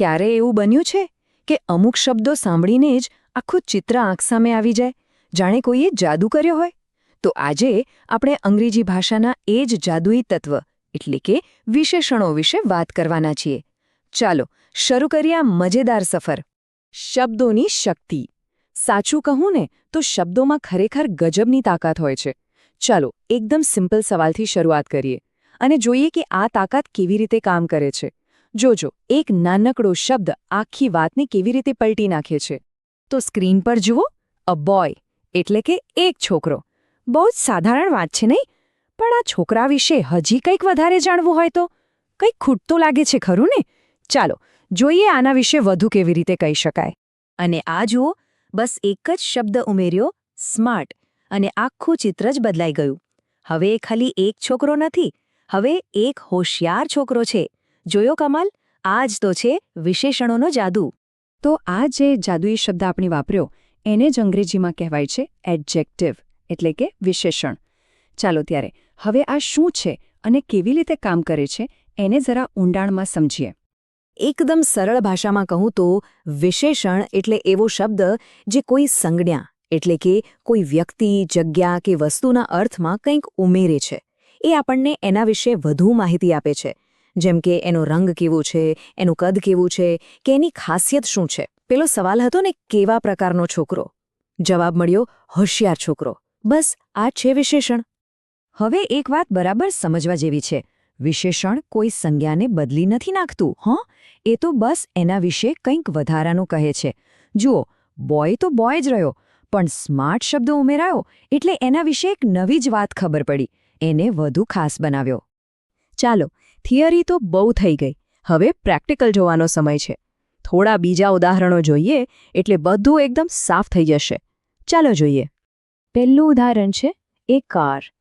ક્યારે એવું બન્યું છે કે અમુક શબ્દો સાંભળીને જ આખું ચિત્ર આંખ સામે આવી જાય? જાણે કોઈએ જાદુ કર્યો હોય? તો આજે આપણે અંગ્રેજી ભાષાના એ જ જાદુઈ તત્વ, એટલે કે વિશેષણો વિશે વાત કરવાના છીએ. ચાલો, શરૂ કરીએ આ મજેદાર સફર. શબ્દોની શક્તિ. સાચું કહું ને, તો શબ્દોમાં ખરેખર ગજબની તાકાત હોય છે. ચાલો, એકદમ સિમ્પલ સવાલથી શરૂઆત કરીએ. અને જોઈએ કે આ તાકાત કેવી રીતે કામ કરે છે. જોજો, એક નાનકડો શબ્દ આખી વાતને કેવી રીતે પલટી નાખે છે. તો સ્ક્રીન પર જુઓ, અ બોય, એટલે કે એક છોકરો. બહુ જ સાધારણ વાત છે નહીં? પણ આ છોકરા વિશે હજી કંઈક વધારે જાણવું હોય તો? કંઈક ખૂટતું લાગે છે ખરું ને? ચાલો, જોઈએ આના વિશે વધુ કેવી રીતે કહી શકાય. અને આ જુઓ, બસ એક જ શબ્દ ઉમેર્યો, સ્માર્ટ, અને આખું ચિત્ર જ બદલાઈ ગયું. હવે ખાલી એક છોકરો નથી, હવે એક હોશિયાર છોકરો છે. જોયો કમાલ? આ જ તો છે વિશેષણોનો જાદુ. તો આ જે જાદુઈ શબ્દ આપણે વાપર્યો, એને જ અંગ્રેજીમાં કહેવાય છે એડજેક્ટિવ એટલે કે વિશેષણ. ચાલો ત્યારે, હવે આ શું છે અને કેવી રીતે કામ કરે છે, એને જરા ઊંડાણમાં સમજીએ. એકદમ સરળ ભાષામાં કહું તો, વિશેષણ એટલે એવો શબ્દ જે કોઈ સંજ્ઞા, એટલે કે કોઈ વ્યક્તિ, જગ્યા કે વસ્તુના અર્થમાં કંઈક ઉમેરે છે. એ આપણને એના વિશે વધુ માહિતી આપે છે. જેમ કે એનો રંગ કેવો છે, એનું કદ કેવું છે, કે એની ખાસિયત શું છે. પેલો સવાલ હતો ને, કેવા પ્રકારનો છોકરો? જવાબ મળ્યો, હોશિયાર છોકરો. બસ, આ છે વિશેષણ. હવે એક વાત બરાબર સમજવા જેવી છે. વિશેષણ કોઈ સંજ્ઞાને બદલી નથી નાખતું, હં? એ તો બસ એના વિશે કંઈક વધારાનું કહે છે. જુઓ, બોય તો બોય જ રહ્યો, પણ સ્માર્ટ શબ્દ ઉમેરાયો, એટલે એના વિશે એક નવી જ વાત ખબર પડી. એને વધુ ખાસ બનાવ્યો. ચાલો થિયરી તો બહુ થઈ ગઈ. હવે પ્રેક્ટિકલ જોવાનો સમય છે. થોડા બીજા ઉદાહરણો જોઈએ એટલે બધું એકદમ સાફ થઈ જશે. ચાલો જોઈએ. પહેલું ઉદાહરણ છે, એક કાર.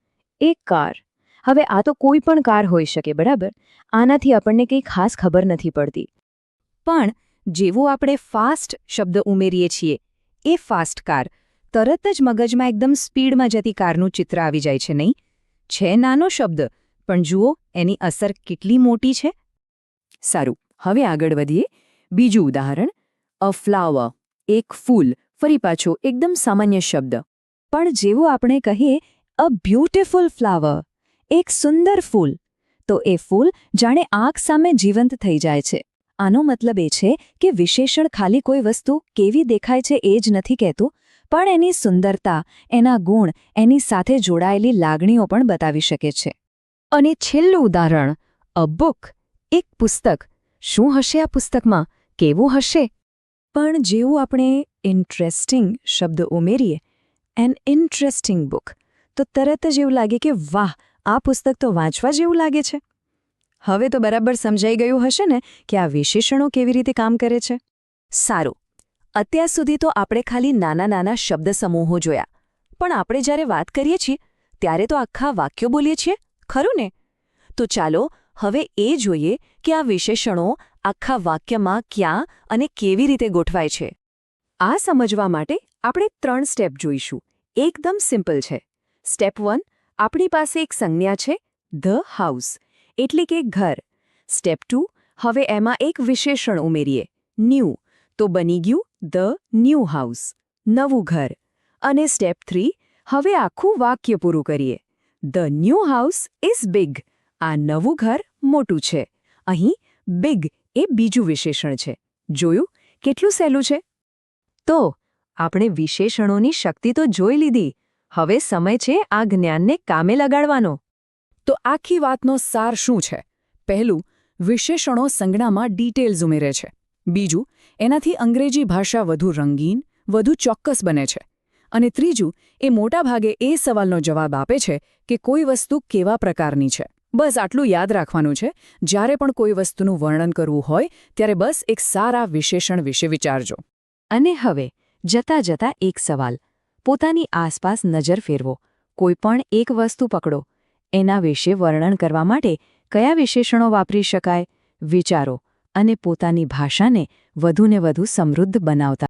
એક કાર. હવે આ તો કોઈ પણ કાર હોઈ શકે, બરાબર? આનાથી આપણને કંઈ ખાસ ખબર નથી પડતી. પણ જેવો આપણે ફાસ્ટ શબ્દ ઉમેરીએ છીએ, એ ફાસ્ટ કાર તરત જ મગજમાં એકદમ સ્પીડમાં જતી કારનું ચિત્ર આવી જાય છે, નહીં? છે નાનો શબ્દ પણ જુઓ, એની અસર કેટલી મોટી છે. સારું, હવે આગળ વધીએ. બીજું ઉદાહરણ, અ ફ્લાવર, એક ફૂલ, ફરી પાછો એકદમ સામાન્ય શબ્દ. પણ જેવું આપણે કહીએ, અ બ્યુટિફુલ ફ્લાવર, એક સુંદર ફૂલ. તો એ ફૂલ જાણે આંખ સામે જીવંત થઈ જાય છે. આનો મતલબ એ છે કે વિશેષણ ખાલી કોઈ વસ્તુ કેવી દેખાય છે એ જ નથી કહેતું, પણ એની સુંદરતા, એના ગુણ, એની સાથે જોડાયેલી લાગણીઓ પણ બતાવી શકે છે. અને છેલ્લું ઉદાહરણ અ બુક એક પુસ્તક. શું હશે આ પુસ્તકમાં? કેવું હશે? પણ જેવું આપણે ઇન્ટરેસ્ટિંગ શબ્દ ઉમેરીએ એન ઇન્ટરેસ્ટિંગ બુક તો તરત જ એવું લાગે કે વાહ, આ પુસ્તક તો વાંચવા જેવું લાગે છે. હવે તો બરાબર સમજાઈ ગયું હશે ને કે આ વિશેષણો કેવી રીતે કામ કરે છે. સારું, અત્યાર સુધી તો આપણે ખાલી નાના નાના શબ્દ સમૂહો જોયા. પણ આપણે જ્યારે વાત કરીએ છીએ, ત્યારે તો આખા વાક્યો બોલીએ છીએ? ખરું ને? તો ચાલો, હવે એ જોઈએ કે આ વિશેષણો આખા વાક્યમાં ક્યાં અને કેવી રીતે ગોઠવાય છે. આ સમજવા માટે આપણે ત્રણ સ્ટેપ જોઈશું. એકદમ સિમ્પલ છે. સ્ટેપ વન, આપણી પાસે એક સંજ્ઞા છે, ધ હાઉસ, એટલે કે ઘર. સ્ટેપ ટુ, હવે એમાં એક વિશેષણ ઉમેરીએ, ન્યૂ, તો બની ગયું ધ ન્યૂ હાઉસ, નવું ઘર. અને સ્ટેપ થ્રી, હવે આખું વાક્ય પૂરું કરીએ. The new house is big. આ નવું ઘર મોટું છે. અહીં બિગ એ બીજું વિશેષણ છે. જોયું? કેટલું સહેલું છે? તો, આપણે વિશેષણોની શક્તિ તો જોઈ લીધી. હવે સમય છે આ જ્ઞાનને કામે લગાડવાનો. તો આખી વાતનો સાર શું છે? પહેલું, વિશેષણો સંજ્ઞામાં ડિટેલ્સ ઉમેરે છે. બીજું, એનાથી અંગ્રેજી ભાષા વધુ રંગીન, વધુ ચોક્કસ બને છે. અને ત્રીજું, એ મોટાભાગે એ સવાલનો જવાબ આપે છે કે કોઈ વસ્તુ કેવા પ્રકારની છે. બસ આટલું યાદ રાખવાનું છે, જ્યારે પણ કોઈ વસ્તુનું વર્ણન કરવું હોય, ત્યારે બસ એક સારા વિશેષણ વિશે વિચારજો. અને હવે, જતા જતા એક સવાલ. પોતાની આસપાસ નજર ફેરવો. કોઈ પણ એક વસ્તુ પકડો. એના વિશે વર્ણન કરવા માટે કયા વિશેષણો વાપરી શકાય? વિચારો. અને પોતાની ભાષાને વધુને વધુ સમૃદ્ધ બનાવતા